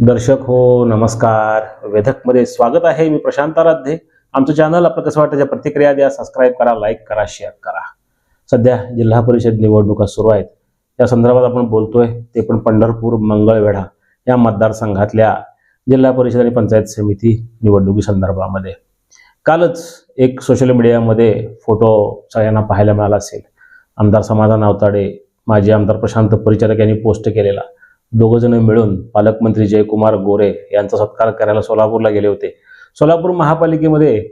दर्शक हो नमस्कार. वेधकमध्ये स्वागत आहे मी प्रशांत आराध्ये. आमचं चॅनल आपलं कसं वाटतं त्या प्रतिक्रिया द्या सबस्क्राईब करा लाईक करा शेअर करा. सध्या जिल्हा परिषद निवडणुका सुरू आहेत. या संदर्भात आपण बोलतोय ते पण पंढरपूर मंगळवेढा या मतदारसंघातल्या जिल्हा परिषद आणि पंचायत समिती निवडणुकी संदर्भामध्ये. कालच एक सोशल मीडियामध्ये फोटो सगळ्यांना पाहायला मिळाला असेल. आमदार समाधान आवताडे माजी आमदार प्रशांत परिचारक यांनी पोस्ट केलेला. दोघं जण मिळून पालकमंत्री जयकुमार गोरे यांचा सत्कार करायला सोलापूरला गेले होते. सोलापूर महापालिकेमध्ये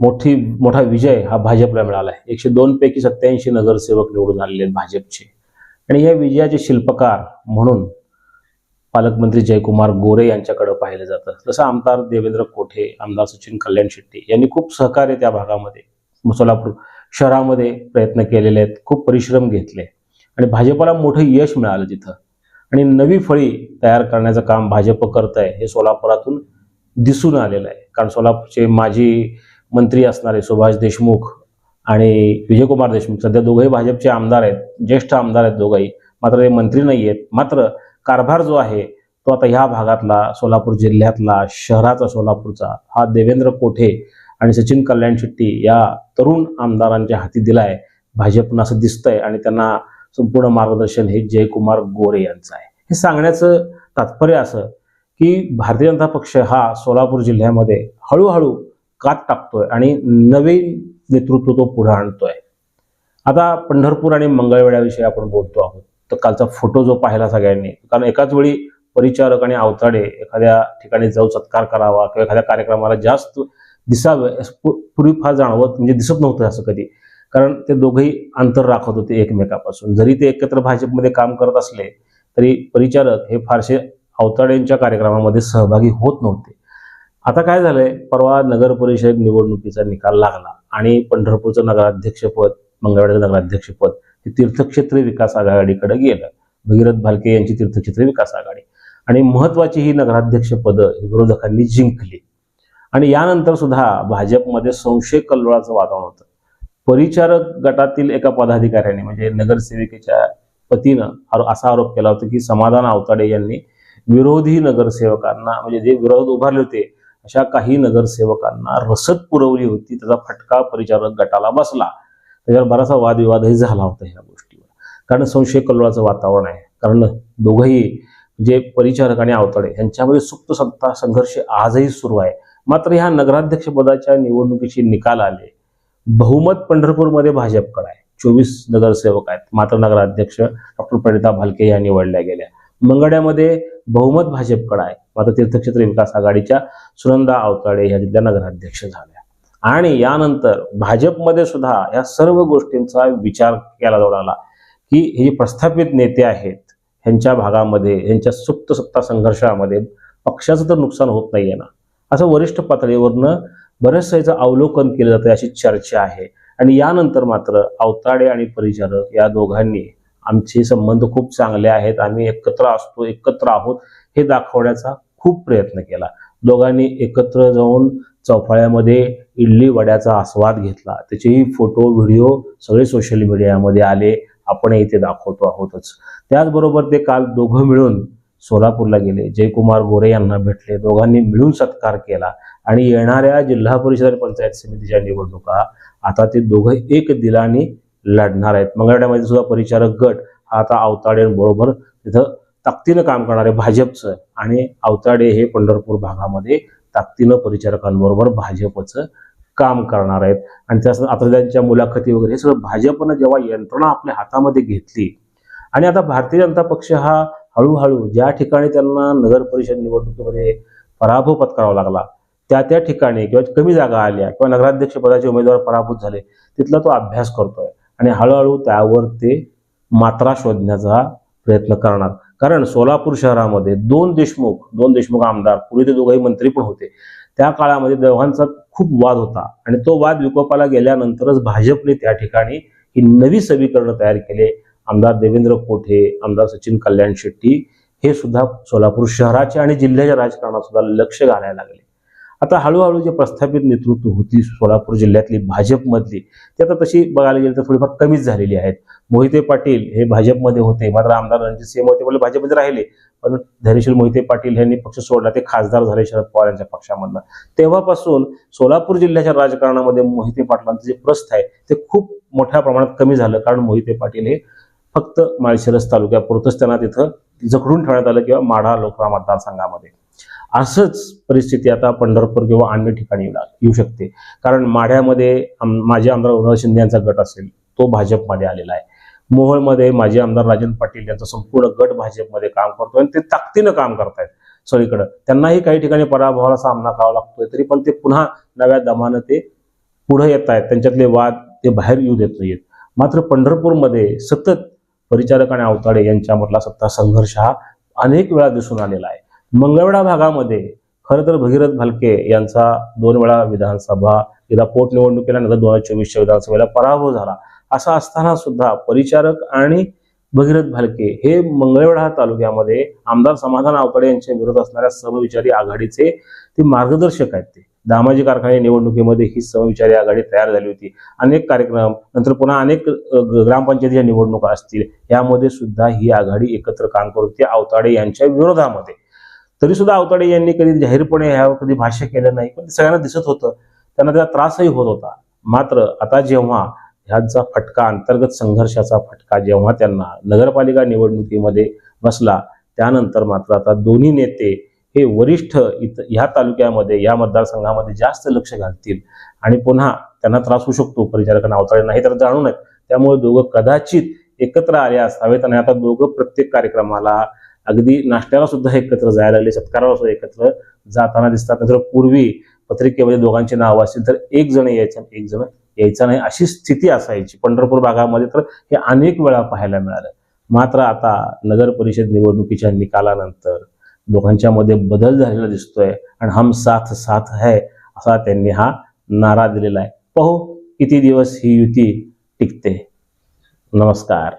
मोठी मोठा विजय हा भाजपला मिळाला आहे एकशे दोन पैकी सत्याऐंशी नगरसेवक निवडून आलेले आहेत भाजपचे. आणि या विजयाचे शिल्पकार म्हणून पालकमंत्री जयकुमार गोरे यांच्याकडे पाहिलं जातं. जसं आमदार देवेंद्र कोठे आमदार सचिन कल्याण शेट्टी यांनी खूप सहकार्य त्या भागामध्ये सोलापूर शहरामध्ये प्रयत्न केलेले आहेत खूप परिश्रम घेतले. आणि भाजपला मोठं यश मिळालं तिथं. आणि नवी फळी तयार करण्याचं काम भाजप करत आहे हे सोलापुरातून दिसून आलेलं आहे. कारण सोलापूरचे माजी मंत्री असणारे सुभाष देशमुख आणि विजयकुमार देशमुख सध्या दोघंही भाजपचे आमदार आहेत ज्येष्ठ आमदार आहेत दोघंही. मात्र ते मंत्री नाही आहेत. मात्र कारभार जो आहे तो आता ह्या भागातला सोलापूर जिल्ह्यातला शहराचा सोलापूरचा हा देवेंद्र कोठे आणि सचिन कल्याण शेट्टी या तरुण आमदारांच्या हाती दिलाय. भाजपनं असं दिसतंय आणि त्यांना संपूर्ण मार्गदर्शन हे जयकुमार गोरे यांचं आहे. हे सांगण्याचं तात्पर्य असं की भारतीय जनता पक्ष हा सोलापूर जिल्ह्यामध्ये हळूहळू कात टाकतोय आणि नवीन नेतृत्व तो पुढे आणतोय. आता पंढरपूर आणि मंगळवेढ्याविषयी आपण बोलतो आहोत. तर कालचा फोटो जो पाहिला सगळ्यांनी कारण एकाच वेळी परिचारक आणि अवताडे एखाद्या ठिकाणी जाऊ सत्कार करावा किंवा एखाद्या कार्यक्रमाला जास्त दिसावं असं पूर्वी फार जाणवत म्हणजे दिसत नव्हतं असं कधी. कारण ते दोघेही अंतर राखत होते एकमेकापासून. जरी ते एकत्र भाजपमध्ये काम करत असले तरी परिचारक हे फारसे अवताड्यांच्या कार्यक्रमामध्ये सहभागी होत नव्हते. आता काय झालंय? परवा नगर परिषद निवडणुकीचा निकाल लागला आणि पंढरपूरचं नगराध्यक्षपद मंगळवाडीचं नगराध्यक्षपद हे तीर्थक्षेत्र विकास आघाडीकडे गेलं. भगीरथ भालके यांची तीर्थक्षेत्र विकास आघाडी. आणि महत्वाची ही नगराध्यक्ष पदं विरोधकांनी जिंकली. आणि यानंतर सुद्धा भाजपमध्ये संशय कल्लोळाचं वातावरण होतं. परिचारक गटातील एका पदाधिकाऱ्याने म्हणजे नगरसेविकेच्या पतीनं असा आरोप केला होता की समाधान आवताडे यांनी विरोधी नगरसेवकांना म्हणजे जे विरोध उभारले होते अशा काही नगरसेवकांना रसद पुरवली होती त्याचा फटका परिचारक गटाला बसला. त्याच्यावर बराचसा वादविवादही झाला होता ह्या गोष्टीवर. कारण संशय कल्लोळाचं वातावरण आहे. कारण दोघंही जे परिचारक आणि आवताडे यांच्यामध्ये सुप्त सत्ता संघर्ष आजही सुरू आहे. मात्र ह्या नगराध्यक्षपदाच्या निवडणुकीचे निकाल आले. बहुमत पंढरपूरमध्ये भाजपकडे आहे. चोवीस नगरसेवक आहेत. मात्र नगराध्यक्ष डॉक्टर प्रणिता भालके या निवडल्या गेल्या. मंगड्यामध्ये बहुमत भाजपकडे आहे. मात्र तीर्थक्षेत्र विकास आघाडीच्या सुनंदा आवताडे ह्या तिथल्या नगराध्यक्ष झाल्या. आणि यानंतर भाजपमध्ये सुद्धा या सर्व गोष्टींचा विचार केला जवळ आला की हे जे प्रस्थापित नेते आहेत ह्यांच्या भागामध्ये ह्यांच्या सुप्त सत्ता संघर्षामध्ये पक्षाचं तर नुकसान होत नाहीये ना. असं वरिष्ठ पातळीवरनं बऱ्याचशा याचं अवलोकन केलं जातं अशी चर्चा आहे. आणि यानंतर मात्र अवताडे आणि परिचारक या दोघांनी आमचे संबंध खूप चांगले आहेत. आम्ही एकत्र असतो एकत्र आहोत हे दाखवण्याचा खूप प्रयत्न केला. दोघांनी एकत्र जाऊन चौफाळ्यामध्ये इडली वड्याचा आस्वाद घेतला. त्याचेही फोटो व्हिडिओ सगळे सोशल मीडियामध्ये आले. आपण इथे दाखवतो आहोतच. त्याचबरोबर ते काल दोघं मिळून सोलापूरला गेले. जयकुमार गोरे यांना भेटले. दोघांनी मिळून सत्कार केला. आणि येणाऱ्या जिल्हा परिषद आणि पंचायत समितीच्या निवडणुका आता ते दोघं एक दिलाने लढणार आहेत. मंगळवाड्यामध्ये सुद्धा परिचारक गट हा आता अवताड्यांबरोबर तिथं ताकदीनं काम करणारे भाजपचं आणि अवताडे हे पंढरपूर भागामध्ये ताकदीनं परिचारकांबरोबर भाजपचं काम करणार आहेत. आणि त्या आता त्यांच्या मुलाखती वगैरे हे सगळं भाजपनं जेव्हा यंत्रणा आपल्या हातामध्ये घेतली. आणि आता भारतीय जनता पक्ष हा हळूहळू ज्या ठिकाणी त्यांना नगर परिषद निवडणुकीमध्ये पराभव पत्करावा लागला त्या त्या ठिकाणी किंवा कमी जागा आल्या किंवा नगराध्यक्ष पदाचे उमेदवार पराभूत झाले तिथला तो अभ्यास करतोय आणि हळूहळू त्यावर ते मात्रा शोधण्याचा प्रयत्न करणार. कारण सोलापूर शहरामध्ये दोन देशमुख दोन देशमुख आमदार पूर्वी ते दोघंही मंत्री पण होते. त्या काळामध्ये दोघांचा खूप वाद होता आणि तो वाद विकोपाला गेल्यानंतरच भाजपने त्या ठिकाणी ही नवी समीकरणं तयार केले. आमदार देवेंद्र कोठे आमदार सचिन कल्याण शेट्टी हे सुद्धा सोलापूर शहराच्या आणि जिल्ह्याच्या राजकारणात सुद्धा लक्ष घालायला लागले. आता हळूहळू जे प्रस्थापित नेतृत्व होती सोलापूर जिल्ह्यातली भाजपमधली ती आता तशी बघायला गेली तर थोडीफार कमीच झालेली आहेत. मोहिते पाटील हे भाजपमध्ये होते मात्र आमदार रणजित सिंह मोहिते पाटील भाजपमध्ये राहिले पण धैर्यशील मोहिते पाटील यांनी पक्ष सोडला ते खासदार झाले शरद पवार यांच्या पक्षामधला तेव्हापासून सोलापूर जिल्ह्याच्या राजकारणामध्ये मोहिते पाटलांचं जे प्रस्थ आहे ते खूप मोठ्या प्रमाणात कमी झालं कारण मोहिते पाटील हे फक्त माळशिरस तालुक्यापुरतच त्यांना तिथं जखडून ठेवण्यात आलं किंवा माढा लोकसभा मतदारसंघामध्ये. असंच परिस्थिती आता पंढरपूर किंवा अन्य ठिकाणी येऊ लाग- येऊ शकते. कारण माढ्यामध्ये माझे माजी आमदार उदय शिंदे यांचा गट असेल तो भाजपमध्ये आलेला आहे. मोहोळमध्ये माजी आमदार राजन पाटील यांचा संपूर्ण गट भाजपमध्ये काम करतो आणि ते ताकदीनं काम करतायत सगळीकडं. त्यांनाही काही ठिकाणी पराभवाला सामना करावा लागतोय तरी पण ते पुन्हा नव्या दमानं ते पुढे येत आहेत त्यांच्यातले वाद ते बाहेर येऊ देत नाहीत मात्र पंढरपूरमध्ये सतत परिचारक आणि अवताडे यांच्यामधला सत्ता संघर्ष हा अनेक वेळा दिसून आलेला आहे. मंगळवेढा भागामध्ये खरं तर भगीरथ भालके यांचा दोन वेळा विधानसभा एकदा पोटनिवडणुकीला नंतर दोन हजार चोवीसच्या विधानसभेला पराभव झाला. असा असताना सुद्धा परिचारक आणि भगीरथ भालके हे मंगळवेढा तालुक्यामध्ये आमदार समाधान आवकडे यांच्या विरोधात असणाऱ्या समविचारी आघाडीचे ते मार्गदर्शक आहेत ते. दामाजी कारखाने निवडणुकीमध्ये ही समविचारी आघाडी तयार झाली होती. अनेक कार्यक्रम नंतर पुन्हा अनेक ग्रामपंचायतीच्या निवडणुका असतील यामध्ये सुद्धा ही आघाडी एकत्र काम करत होती आवताडे यांच्या विरोधामध्ये. तरी सुद्धा आवताडे यांनी कधी जाहीरपणे ह्यावर कधी भाष्य केलं नाही पण सगळ्यांना दिसत होतं. त्यांना त्याचा त्रासही होत होता. मात्र आता जेव्हा ह्यांचा फटका अंतर्गत संघर्षाचा फटका जेव्हा त्यांना नगरपालिका निवडणुकीमध्ये बसला त्यानंतर मात्र आता दोन्ही नेते हे वरिष्ठ इथं ह्या तालुक्यामध्ये या मतदारसंघामध्ये जास्त लक्ष घालतील. आणि पुन्हा त्यांना त्रास होऊ शकतो परिचारकांना अवताळे नाही तर जाणून आहेत त्यामुळे दोघं कदाचित एकत्र आले असावेत आणि आता दोघं प्रत्येक कार्यक्रमाला अगदी नाश्त्याला सुद्धा एकत्र जायला लागले सत्काराला सुद्धा एकत्र जाताना दिसतात. नंतर पूर्वी पत्रिकेमध्ये दोघांची नावं असतील तर एक जण यायचं एक जण यायचा नाही अशी स्थिती असायची. पंढरपूर भागामध्ये तर हे अनेक वेळा पाहायला मिळालं. मात्र आता नगर परिषद निवडणुकीच्या निकालानंतर दोघांच्या मध्ये बदल झालेला दिसतोय आणि हम साथ साथ है असा त्यांनी हा नारा दिलेला आहे. पाहू किती दिवस ही युती टिकते. नमस्कार.